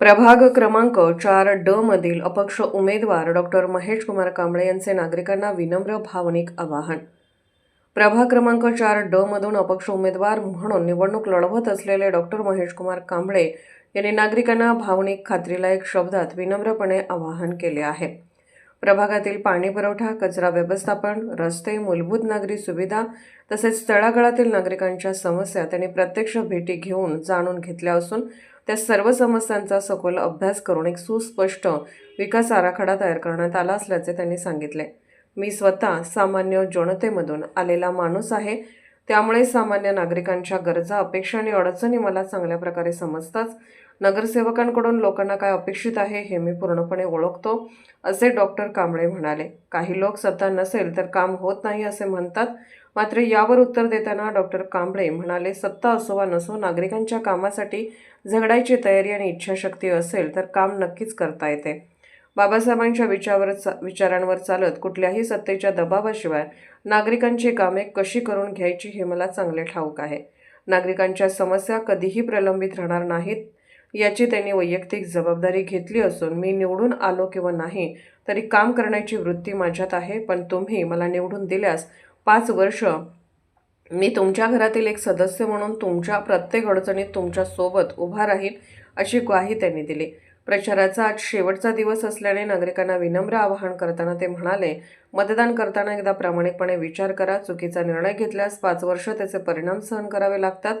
प्रभाग क्रमांक चार ड मधील अपक्ष उमेदवार डॉक्टर महेश कुमार कांबळे यांचे नागरिकांना विनम्र भावनिक आवाहन. प्रभाग क्रमांक चार ड मधून अपक्ष उमेदवार म्हणून निवडणूक लढवत असलेले डॉक्टर महेश कुमार कांबळे यांनी नागरिकांना भावनिक खात्रीलायक शब्दात विनम्रपणे आवाहन केले आहे. प्रभागातील पाणी पुरवठा कचरा व्यवस्थापन रस्ते मूलभूत नागरी सुविधा तसेच तळागाळातील नागरिकांच्या समस्या त्यांनी प्रत्यक्ष भेटी घेऊन जाणून घेतल्या असून त्या सर्व समस्यांचा सखोल अभ्यास करून एक सुस्पष्ट विकास आराखडा तयार करण्यात आला असल्याचे त्यांनी सांगितले. मी स्वतः सामान्य जनतेमधून आलेला माणूस आहे. त्यामुळे सामान्य नागरिकांच्या गरजा अपेक्षा आणि अडचणी मला चांगल्या प्रकारे समजतात नगरसेवकांकडून लोकांना काय अपेक्षित आहे हे मी पूर्णपणे ओळखतो असे डॉक्टर कांबळे म्हणाले. काही लोक सत्ता नसेल तर काम होत नाही असे म्हणतात. मात्र यावर उत्तर देताना डॉक्टर कांबळे म्हणाले सत्ता असो वा नसो नागरिकांच्या कामासाठी झगडायची तयारी आणि इच्छाशक्ती असेल तर काम नक्कीच करता येते. बाबासाहेबांच्या विचारावर विचारांवर चालत कुठल्याही सत्तेच्या दबावाशिवाय नागरिकांची कामे कशी करून घ्यायची हे मला चांगले ठाऊक आहे. नागरिकांच्या समस्या कधीही प्रलंबित राहणार नाहीत याची त्यांनी वैयक्तिक जबाबदारी घेतली असून मी निवडून आलो किंवा नाही तरी काम करण्याची वृत्ती माझ्यात आहे पण तुम्ही मला निवडून दिल्यास पाच वर्ष मी तुमच्या घरातील एक सदस्य म्हणून तुमच्या प्रत्येक अडचणीत तुमच्यासोबत उभा राहील अशी ग्वाही त्यांनी दिली. प्रचाराचा आज शेवटचा दिवस असल्याने नागरिकांना विनम्र आवाहन करताना ते म्हणाले मतदान करताना एकदा प्रामाणिकपणे विचार करा चुकीचा निर्णय घेतल्यास पाच वर्ष त्याचे परिणाम सहन करावे लागतात.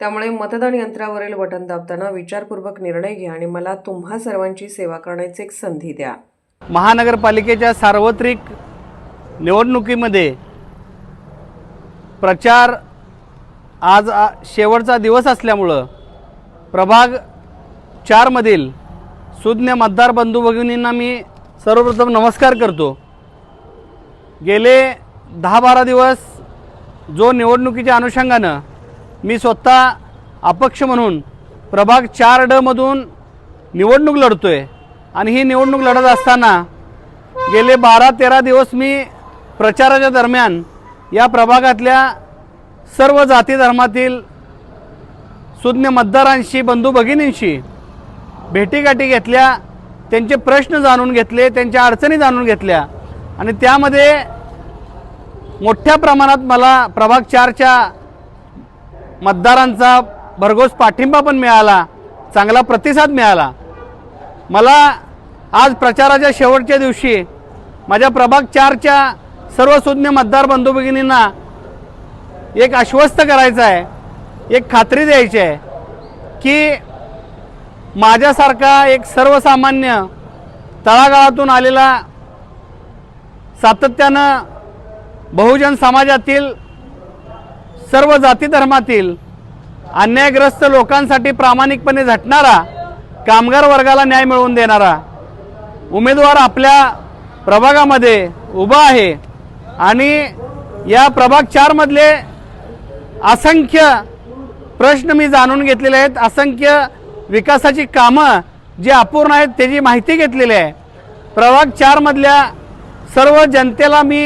त्यामुळे मतदान यंत्रावरील बटन दाबताना विचारपूर्वक निर्णय घ्या आणि मला तुम्हा सर्वांची सेवा करण्याची एक संधी द्या. महानगरपालिकेच्या सार्वत्रिक निवडणुकीमध्ये प्रचार आज आ- शेवटचा दिवस असल्यामुळं प्रभाग चारमधील सुज्ञ मतदार बंधू भगिनींना मी सर्वप्रथम नमस्कार करतो. गेले दहा बारा दिवस जो निवडणुकीच्या अनुषंगानं मी स्वतः अपक्ष म्हणून प्रभाग चार डमधून निवडणूक लढतो आहे आणि ही निवडणूक लढत असताना गेले बारा तेरा दिवस मी प्रचाराच्या दरम्यान या प्रभागातल्या सर्व जाती धर्मातील सुज्ञ मतदारांशी बंधू भगिनींशी भेटीगाठी घेतल्या त्यांचे प्रश्न जाणून घेतले त्यांच्या अडचणी जाणून घेतल्या. आणि त्यामध्ये मोठ्या प्रमाणात मला प्रभाग चारच्या मतदारांचा भरघोस पाठिंबा पण मिळाला चांगला प्रतिसाद मिळाला. मला आज प्रचाराच्या शेवटच्या दिवशी माझ्या प्रभाग चारच्या सर्व सुज्ञ मतदार बंधू भगिनींना एक आश्वस्त करायचं आहे एक खात्री द्यायची आहे की माझ्यासारखा एक सर्वसामान्य तळागाळातून आलेला सातत्यानं बहुजन समाजातील सर्व जाती धर्मातील अन्यायग्रस्त लोकांसाठी प्रामाणिकपणे झटणारा कामगार वर्गाला न्याय मिळवून देणारा उमेदवार आपल्या प्रभागामध्ये उभा आहे आणि या प्रभाग चारमधले असंख्य प्रश्न मी जाणून घेतलेले आहेत. असंख्य विकासाची कामं जी अपूर्ण आहेत त्याची माहिती घेतलेली आहे. प्रभाग चारमधल्या सर्व जनतेला मी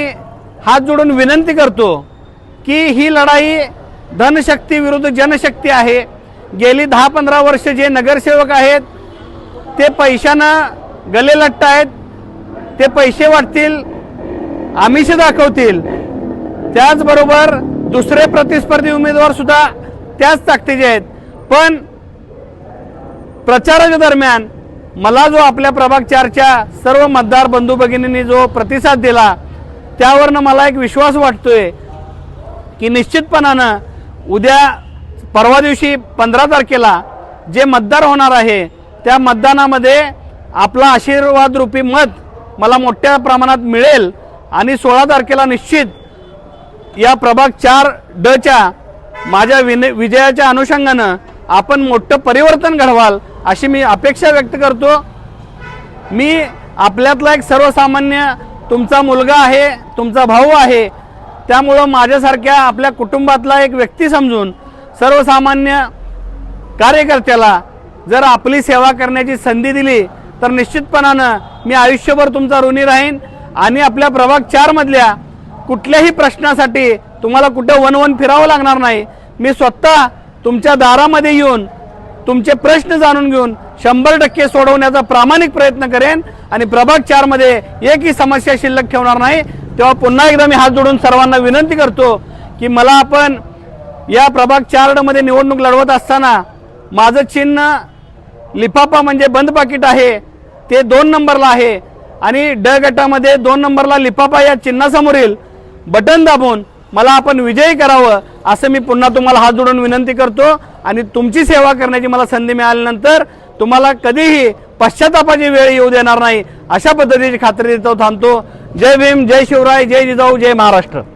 हात जोडून विनंती करतो की ही लढाई धनशक्ती विरुद्ध जनशक्ती आहे. गेली दहा पंधरा वर्ष जे नगरसेवक आहेत ते पैशानं गले लट्ट आहेत ते पैसे वाटतील आमिष दाखवतील. त्याचबरोबर दुसरे प्रतिस्पर्धी उमेदवार सुद्धा त्याच ताकदीचे आहेत. पण प्रचाराच्या दरम्यान मला जो आपल्या प्रभाग चारच्या सर्व मतदार बंधू भगिनींनी जो प्रतिसाद दिला त्यावरनं मला एक विश्वास वाटतोय की निश्चितपणानं उद्या परवा दिवशी पंधरा तारखेला जे मतदार होणार आहे त्या मतदानामध्ये आपला आशीर्वाद रूपी मत मला मोठ्या प्रमाणात मिळेल आणि सोळा तारखेला निश्चित या प्रभाग चार डच्या माझ्या विन विजयाच्या अनुषंगानं आपण मोठं परिवर्तन घडवाल अशी मी अपेक्षा व्यक्त करतो. मी आपल्यातला एक सर्वसामान्य तुमचा मुलगा आहे तुमचा भाऊ आहे त्यामुळं माझ्यासारख्या आपल्या कुटुंबातला एक व्यक्ती समजून सर्वसामान्य कार्यकर्त्याला जर आपली सेवा करण्याची संधी दिली तर निश्चितपणानं मी आयुष्यभर तुमचा ऋणी राहीन आणि आपल्या प्रभाग चारमधल्या कुठल्याही प्रश्नासाठी तुम्हाला कुठं वन वन फिरावं लागणार नाही. मी स्वतः तुमच्या दारामध्ये येऊन तुमचे प्रश्न जाणून घेऊन शंभर टक्के सोडवण्याचा प्रामाणिक प्रयत्न करेन आणि प्रभाग चारमध्ये एकही समस्या शिल्लक ठेवणार नाही. तेव्हा पुन्हा एकदा मी हात जोडून सर्वांना विनंती करतो की मला आपण या प्रभाग चारमध्ये निवडणूक लढवत असताना माझं चिन्ह लिफाफा म्हणजे बंद पाकिट आहे ते दोन नंबरला आहे आणि ड गटामध्ये दोन नंबरला लिफाफा या चिन्हासमोरील बटन दाबून मला आपण विजयी करावं असं मी पुन्हा तुम्हाला हात जोडून विनंती करतो. आणि तुमची सेवा करण्याची मला संधी मिळाल्यानंतर तुम्हाला कधीही पश्चातापाची वेळ येऊ देणार नाही. अशा पद्धतीची खात्री देतो थांबतो. जय भीम जय शिवराय जय जिजाऊ जय महाराष्ट्र.